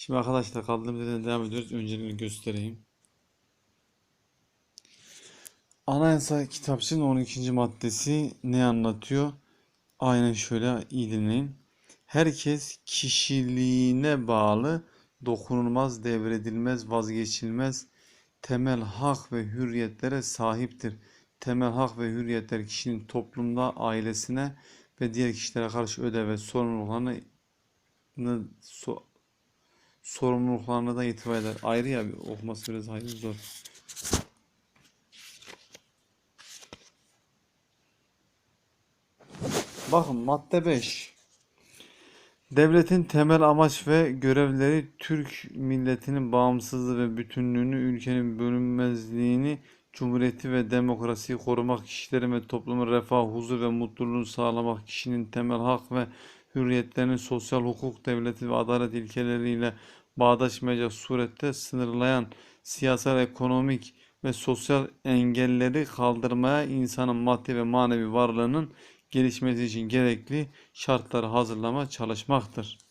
Şimdi arkadaşlar kaldığımız yerden devam ediyoruz. Önceliğini göstereyim. Anayasa kitapçığının 12. maddesi ne anlatıyor? Aynen şöyle iyi dinleyin. Herkes kişiliğine bağlı dokunulmaz, devredilmez, vazgeçilmez temel hak ve hürriyetlere sahiptir. Temel hak ve hürriyetler kişinin toplumda ailesine ve diğer kişilere karşı ödev ve sorumluluklarını so- sorumluluklarına da itibar eder. Ayrı ya bir okuması biraz ayrı zor. Bakın madde 5. Devletin temel amaç ve görevleri Türk milletinin bağımsızlığı ve bütünlüğünü, ülkenin bölünmezliğini, cumhuriyeti ve demokrasiyi korumak, kişilerin ve toplumun refah, huzur ve mutluluğunu sağlamak, kişinin temel hak ve hürriyetlerini sosyal hukuk devleti ve adalet ilkeleriyle bağdaşmayacak surette sınırlayan siyasal, ekonomik ve sosyal engelleri kaldırmaya insanın maddi ve manevi varlığının gelişmesi için gerekli şartları hazırlama çalışmaktır.